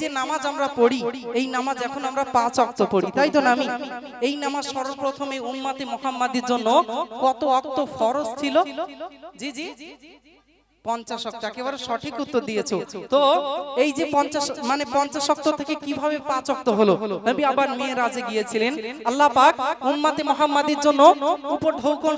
যে নামাজ আমরা পড়ি এই নামাজ এখন আমরা পাঁচ অক্ত পড়ি তাই তো নামি? এই নামাজ সর্বপ্রথমে উম্মাতে মোহাম্মাদের জন্য কত অক্ত ফরজ ছিল? জি জি। পঞ্চাশ একেবারে সঠিক উত্তর দিয়েছ। তো এই যে পঞ্চাশ মানে পঞ্চাশ অক্ত থেকে কীভাবে পাঁচ হলো? নবী আবার মেয়েরাজে গিয়েছিলেন। আল্লাহ পাক উম্মাতে মোহাম্মাদের জন্য উপর ঢৌকন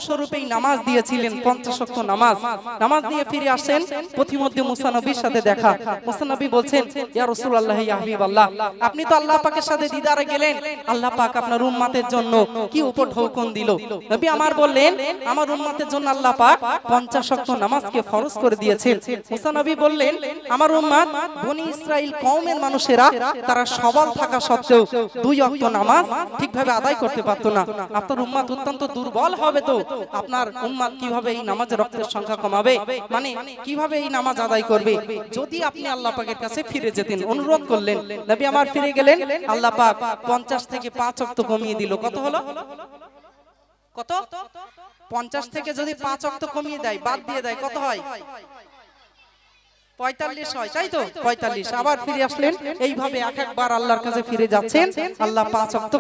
নামাজ দিয়েছিলেন পঞ্চাশ নামাজ। নামাজ দিয়ে ফিরে আসেন পথিমধ্যে মুসা নবীর সাথে দেখা। মুসা নবী বলছেন ইয়া রাসূলুল্লাহ ইয়া হাবিবাল্লাহ। আপনি তো আল্লাহ পাকের সাথে দিদারে গেলেন। আল্লাহ পাক আপনার উম্মাতের জন্য কি উপর ঢৌকন দিল। নবী আমার বললেন আমার উম্মাতের জন্য আল্লাহ পাক পঞ্চাশ অক্ত নামাজকে ফরজ করে দিয়েছেন। মুসা নবী বললেন, আমার উম্মাত বনি ইসরাইল কওমের মানুষেরা, তারা সবল থাকা সত্ত্বেও দুই অক্ত নামাজ ঠিকভাবে আদায় করতে পারতো না। আপনার উম্মাত অত্যন্ত দুর্বল হবে তো। আপনার উম্মাত কীভাবে এই নামাজের রক্তের সংখ্যা কমাবে? মানে কীভাবে এই নামাজ আদায় করবে? যদি আপনি আল্লাহ পাকের কাছে ফিরে যেতেন, অনুরোধ করলেন, নবী আমার ফিরে গেলেন। আল্লাহ পাক পঞ্চাশ থেকে পাঁচ অক্ত কমিয়ে দিল। কত হলো? কত? পঞ্চাশ থেকে যদি পাঁচ অক্ত কমিয়ে দেয় বাদ দিয়ে দেয় কত হয়? পঁয়তাল্লিশ হয় তাই তো? পঁয়তাল্লিশ আবার ফিরে আসলেন। এইভাবে এক একবার আল্লাহর কাছে ফিরে যাচ্ছেন। আল্লাহ পাঁচ অক্ত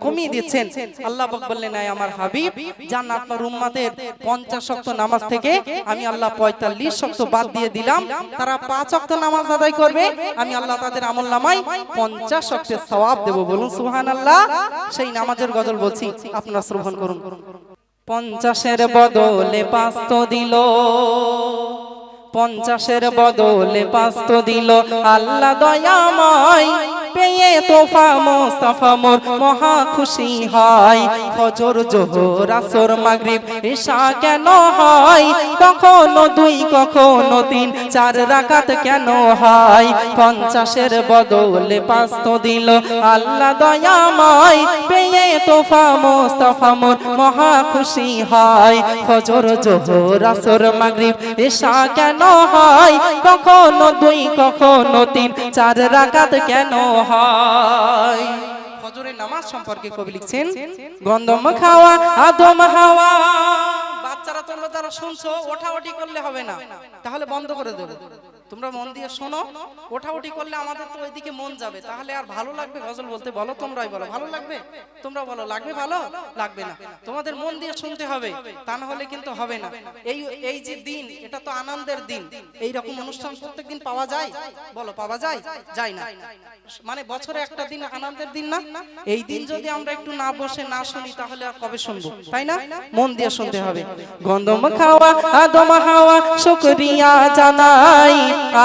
কমিয়ে দিচ্ছেন। আল্লাহ বললেন "আয় আমার হাবিব জান আপনার উম্মাদের পঞ্চাশ অক্ত নামাজ থেকে। আমি আল্লাহ পঁয়তাল্লিশ অক্ত বাদ দিয়ে দিলাম। তারা পাঁচ অক্ত নামাজ আদায় করবে। আমি আল্লাহ তাদের আমল নামাই পঞ্চাশ অক্টের সওয়াব দেবো। বলুন সুহান আল্লাহ সেই নামাজের গজল বলছি আপনারা শ্রবণ করুন। পঞ্চাশের বদলে পাঁচত দিল। পঞ্চাশের বদলে পাঁচ তো দিল। আল্লাহ দয়াময় পেয়ে তোফা মোস্তাফা মোর মহা খুশি হয়। ফজর, জোহর, আসর, মাগরিব, ঈশা কেন হয়? কখনো দুই, কখনো তিন, চার রাকাত কেন হয়? পঞ্চাশের বদলে পাঁচত দিল আল্লাহ দয়াময়। পেয়ে তোফা মোস্তাফা মোর মহা খুশি হয়। ফজর, জোহর, আসর, মাগরিব, ঈশা কেন হয়? কখনো দুই, কখনো তিন, চার রাকাত কেন হয়। ফজরের নামাজ সম্পর্কে কবি লিখছেন, গন্ধম খাওয়া আদম হাওয়া। বাচ্চারা তোমরা যারা শুনছো ওঠাওটি করলে হবে না। তাহলে বন্ধ করে দেবো। তোমরা মন দিয়ে শোনো ওঠাউটি করলে আমাদের তো ওইদিকে মন যাবে। তাহলে আর ভালো লাগবে গজল বলতে? বলো, তোমরাই বলো। ভালো লাগবে? তোমরা বলো, লাগবে ভালো? লাগবে না। তোমাদের মন দিয়ে শুনতে হবে, তা না হলে কিন্তু হবে না। এই এই যে দিন, এটা তো আনন্দের দিন। এই রকম অনুষ্ঠান প্রত্যেকদিন পাওয়া যায়? বলো, পাওয়া যায়? যায় না। মানে বছরে একটা দিন আনন্দের দিন না? এই দিন যদি আমরা একটু না বসে না শুনি, তাহলে আর কবে শুনব? তাই না? মন দিয়ে শুনতে হবে। গন্ধম খাওয়া, আদম হাওয়া, শুকরিয়া জানাই।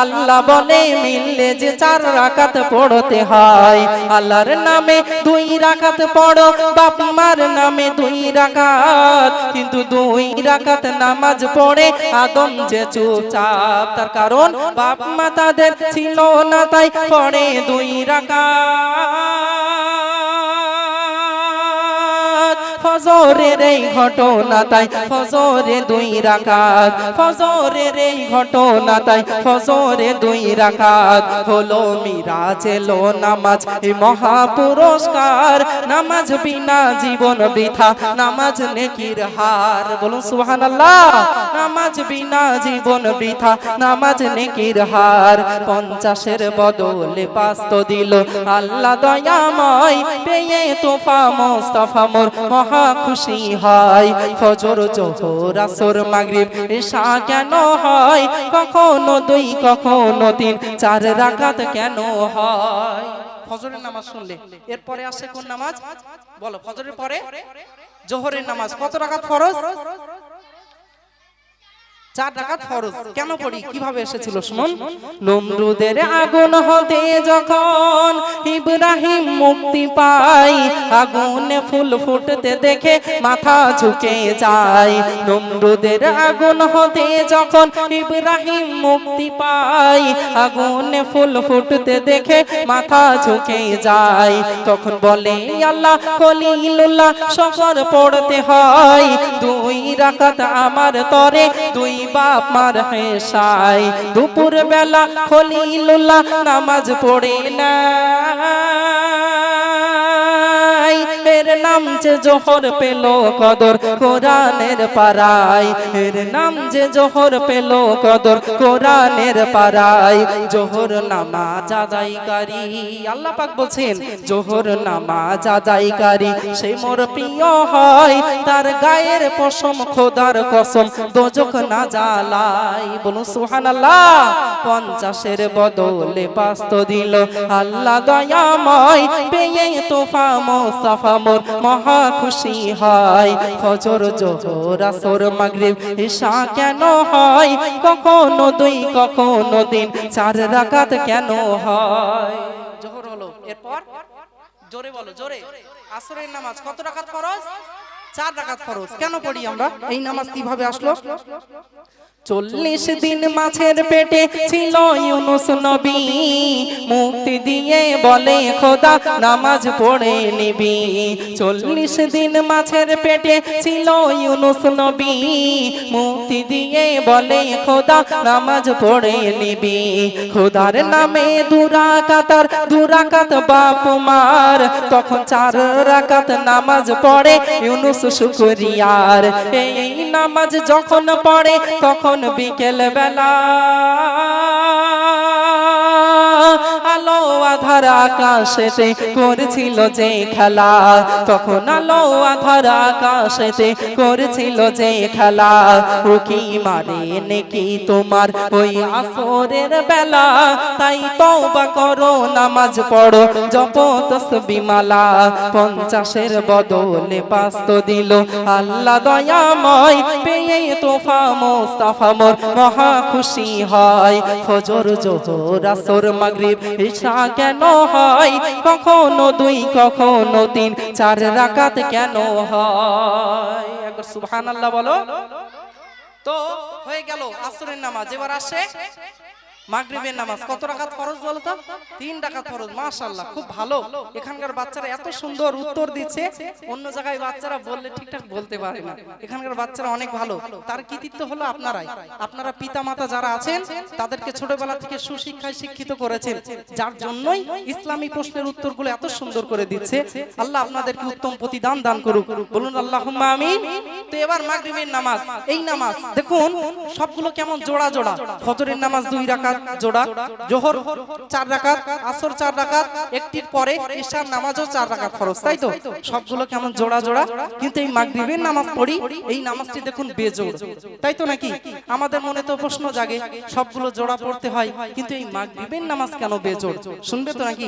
আল্লাহ বলে মিললে যে চার রাকাত পড়তে হয়। আল্লাহর নামে দুই রাকাত পড়ো, বাপ মার নামে দুই রাকাত। কিন্তু দুই রাকাত নামাজ পড়ে আদম যে চুপচাপ, তার কারণ বাপ মা তাদের ছিল না, তাই পড়ে দুই রাকাত। ফজরের এই ঘটনা তাই ফজরে দুই রাকাত, ফজরের এই ঘটনা তাই ফজরে দুই রাকাত হলো মিরাজ এলো নামাজ, এই মহা পুরস্কার নামাজ বিনা জীবন বৃথা, নামাজ নেকির হার, বলুন সুবহানাল্লাহ, নামাজ বিনা জীবন বৃথা, নামাজ নেকির হার, পঞ্চাশের বদলে পাস্ত দিল, আল্লাহ দয়াময়, পেয়ে তোফা মোস্তফা মোর, মহা খুশি হয়। ফজর, জোহর, আসর, মাগরিব, ঈশা কেন হয়? কখনো দুই, কখনো তিন, চার রাকাত কেন হয়? ফজরের নামাজ শুনলে। এরপরে আসে কোন নামাজ? বলো, ফজরের পরে? জোহরের নামাজ। কত রাকাত ফরজ? চার ডাকাত ফরজ কেন পড়ি কীভাবে এসেছিল শুনুন। নমরুদের আগুন হতে যখন ইব্রাহিম মুক্তি পায় আগুনে ফুল ফুটতে দেখে মাথা ঝুঁকে যায়। নমরুদের আগুন হতে যখন ইব্রাহিম মুক্তি পাই আগুনে ফুল ফুটতে দেখে মাথা ঝুঁকে যায়। তখন বলে আল্লাহ খলিলুল্লাহ শকর পড়তে হয়। দুই রাকাত আমার তরে দুই বাপ মার হেসাই দুপুর বেলা খলিলুল্লাহ নামাজ পড়ে নাই এর নাম যে জোহর পেল কদর কোরআনের পারায় এর নাম যে জোহর পেল কদর কোরআনের পারায় জোহর নামাজ আদায়কারী, আল্লাহ পাক বলছেন, জোহর নামাজ আদায়কারী, সে মোর প্রিয় হয়, তার গায়ের পশম খোদার কসম দোজখ না জ্বালাই বলুন সুবহানাল্লাহ, পঞ্চাশের বদলে পাস্ত দিল। আল্লাহ দয়াময়, পেয়ে তোফা মোস্তাফা মোর মহা খুশি হয়। ফজর, জোহর, আসর, মাগরিব, ঈশা কেন হয়? কখনো দুই, কখনো দিন চার রাকাত কেন হয়? জোহর হলো, এরপর? জোরে বলো, জোরে। আসরের নামাজ কত রাকাত ফরজ? চার রাকাত ফরজ। কেন পড়ি আমরা? এই নামাজ কীভাবে আসলো? চল্লিশ দিন মাছের পেটে ছিল ইউনুস নবী। মুক্তি দিয়ে বলে, খোদা, নামাজ পড়ে নিবি। চল্লিশ দিন মাছের পেটে ছিল ইউনুস নবী। মুক্তি দিয়ে বলে, খোদা, নামাজ পড়ে নিবি। খোদার নামে দুরাকাতার দুরাকাত বাপ মার। তখন চার রাকাত নামাজ পড়ে, ইউনুস শুকরিয়ার। এই নামাজ যখন পড়ে, তখন বিকেল বেলা আলো আধার আকাশেতে করেছিল যে খেলা। তখন আলো আধার আকাশেতে করেছিল যে খেলা। উকি মারে নেকি তোমার ওই আসরের বেলা। তাই তওবা করো, নামাজ পড়ো জপ তসবিমালা। পঞ্চাশের বদলে পাস্ত দিল। আল্লাহ দয়াময়, পেয়ে তোফা মোস্তাফা মোর, মহা খুশি হয়। ফজর, জোহর, আসর মাগরিব ঈশা কেন হয়? কখনো দুই, কখনো তিন, চার রাকাত কেন হয়? একবার সুবহানাল্লাহ বলো। তো হয়ে গেল আসরের নামাজ, এবার আসে মাগরিবের নামাজ কত রাকাত ফরজ বলো তো? তিন রাকাত ফরজ মাশাআল্লাহ খুব ভালো। এখানকার বাচ্চারা এত সুন্দর উত্তর দিচ্ছে অন্য জায়গায় বাচ্চারা বললে ঠিকঠাক বলতে পারে না। এখানকার বাচ্চারা অনেক ভালো। তার কৃতিত্ব হলো আপনারাই। আপনারা পিতা মাতা যারা আছেন তাদেরকে ছোটবেলা থেকে সুশিক্ষায় শিক্ষিত করেছেন যার জন্যই ইসলামী প্রশ্নের উত্তরগুলো এত সুন্দর করে দিচ্ছে। আল্লাহ আপনাদেরকে উত্তম প্রতিদান দান করুক। বলুন আল্লাহুম্মা আমিন। তো এবার মাগরিবের নামাজ এই নামাজ দেখুন সবগুলো কেমন জোড়া জোড়া। ফজরের নামাজ দুই রাকাত জোড়া, জোহর চার রাকাত, আসর চার রাকাত, একটির পরে ঈশার নামাজও চার রাকাত তাই তো? সবগুলো কেমন জোড়া জোড়া? কিন্তু এই মাগরিবের নামাজ পড়ি, এই নামাজটি দেখুন বেজোড়, তাই তো নাকি? আমাদের মনে তো প্রশ্ন জাগে, সবগুলো জোড়া পড়তে হয়, কিন্তু এই মাগরিবের নামাজ কেন বেজোড়? শুনবে তো নাকি?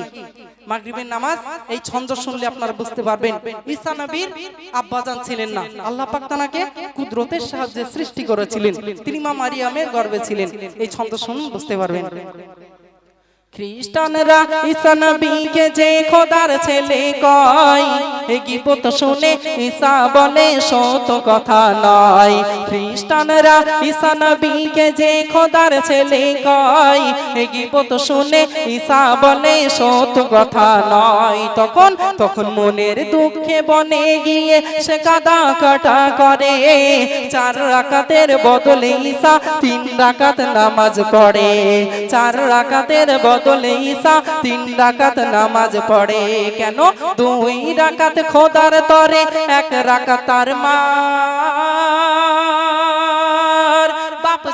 মাগরিবের নামাজ, এই ছন্দ শুনলে আপনারা বুঝতে পারবেন, ঈসা নবীর আব্বাজান ছিলেন না, আল্লাহ পাক কুদরতের সাহায্যে সৃষ্টি করেছিলেন, তিনি মা মারিয়ামের গর্ভে ছিলেন, এই ছন্দ শুনুন, বুঝতে পারবেন। খ্রিস্টানরা ঈসা নবীকে যে খোদার ছেলে কয় গীবত শুনে ঈসা বলে সত কথা নয়। খ্রিস্টানরা ঈসা নবীকে যে খোদার ছেলে কয় গীবত শুনে ঈসা বলে সত কথা নয়। তখন তখন মনের দুঃখে বনে গিয়ে সে কাদা কাটা করে। চার রাকাতের বদলে ঈসা তিন রাকাত নামাজ পড়ে। চার রাকাতের বদলে ঈসা তিন রাকাত নামাজ পড়ে। কেন? দুই রাকাত খোদার তরে এক রাকাত তার মার বাপ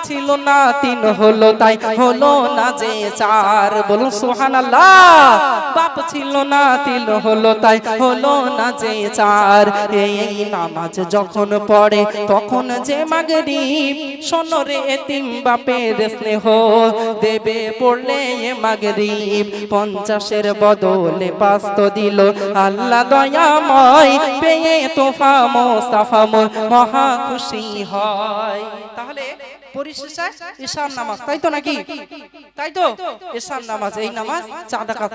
ছিল না, তিন হলো তাই। হলো না যে চার, বলুন সুবহানাল্লাহ। বাপ ছিল না, তিন হলো তাই। হলো না যে চার, এই নামাজ যখন পড়ে, তখন যে মাগরিব শোনরে এতিম বাপের স্নেহ। দেবে পড়লে এ মাগরিব, পঞ্চাশের বদলে পাস্ত দিল। আল্লাহ দয়াময়, পেয়ে তোফা মোস্তাফা মহা খুশি হয়। তাহলে পরিশেষে ঈশান নামাজ। তাই তো নাকি? তাই তো ঈশান নামাজ এই নামাজ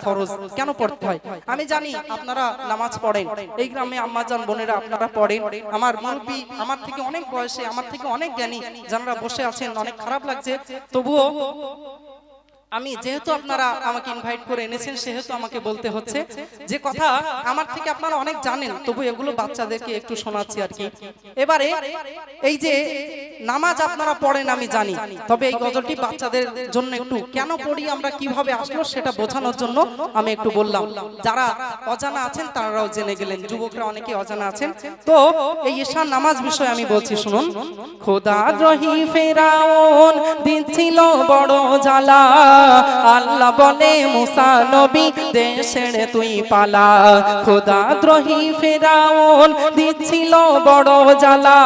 ফরজ। কেন পড়তে হয়? আমি জানি আপনারা নামাজ পড়েন। এই গ্রামে আম্মাজান বোনেরা আপনারা পড়েন। আমার মুরব্বী আমার থেকে অনেক বয়সে আমার থেকে অনেক জ্ঞানী যারা বসে আছেন অনেক খারাপ লাগছে। তবুও আমি যেহেতু আপনারা আমাকে ইনভাইট করে এনেছেন সেহেতু আমাকে বলতে হচ্ছে যে কথা আমার থেকে আপনারা অনেক জানেন তবু এগুলো বাচ্চাদেরকে একটু শোনাচ্ছি আর কি। এবারে এই যে নামাজ আপনারা পড়েন আমি জানি। তবে এই গজলটি বাচ্চাদের জন্য একটু কেন পড়ি আমরা কীভাবে আসলো সেটা বোঝানোর জন্য আমি একটু বললাম যারা অজানা আছেন তারাও জেনে গেলেন যুবকরা অনেকে অজানা আছেন তো এই ঈশান নামাজ বিষয়ে আমি বলছি শুনুন খোদা দ্রোহী ফেরাউন দিচ্ছিল বড় জ্বালা আল্লাহ বলে মুসা নবী দেশের তুই পালা। খোদা দ্রোহী ফেরাউন দিচ্ছিল বড় জ্বালা।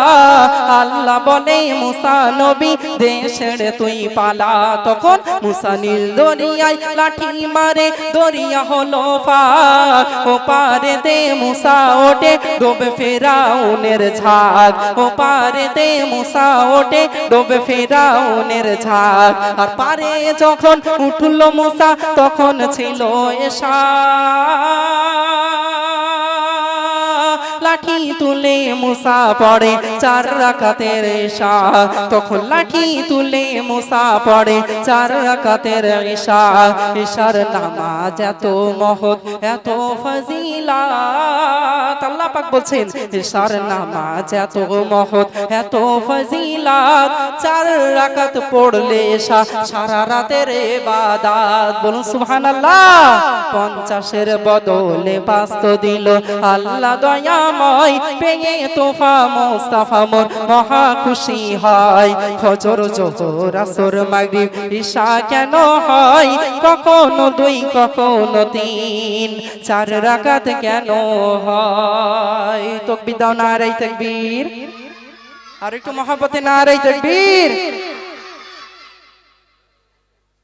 আল্লাহ বলে মুসা নবী দেশের তুই পালা। তখন মুসা দরিয়ায় লাঠি মারে, দরিয়া হলো ফাঁক। ও পারে দে মুসা ওঠে, ডোবে ফেরাউনের ঝাঁক। ও পারে দে মুসা ওঠে, ডোবে ফেরাউনের ঝাঁক। আর পারে যখন উঠল মুসা তখন ছিল এসা লাঠি তুলে মুসা পড়ে, চার রাকাতের ঈশা। তখন লাঠি তুলে মুসা পড়ে, চার রাকাতের ঈশা। ঈশার নামাজ এত মহৎ, এত ফজিলাত। আল্লাহ পাক বলছেন, ঈশার নামাজ এত মহৎ, এত ফজিলাত। চার রাকাত পড়লে ঈশা সারা রাতের ইবাদত। বলুন সুবহানাল্লাহ। পঞ্চাশের বদলে পাস্ত দিল। আল্লাহ দয়াময় পেয়ে তোফা মোস্তাফা মোর মহা খুশি হয়। ফজর, জোহর, আসর, মাগরিব, ঈশা কেন হয়? কখনো দুই, কখনো তিন, চার রাকাত কেন হয়? তকবির দাও নারাই তকবীর। আর একটু মহাপতে নারাই তকবীর।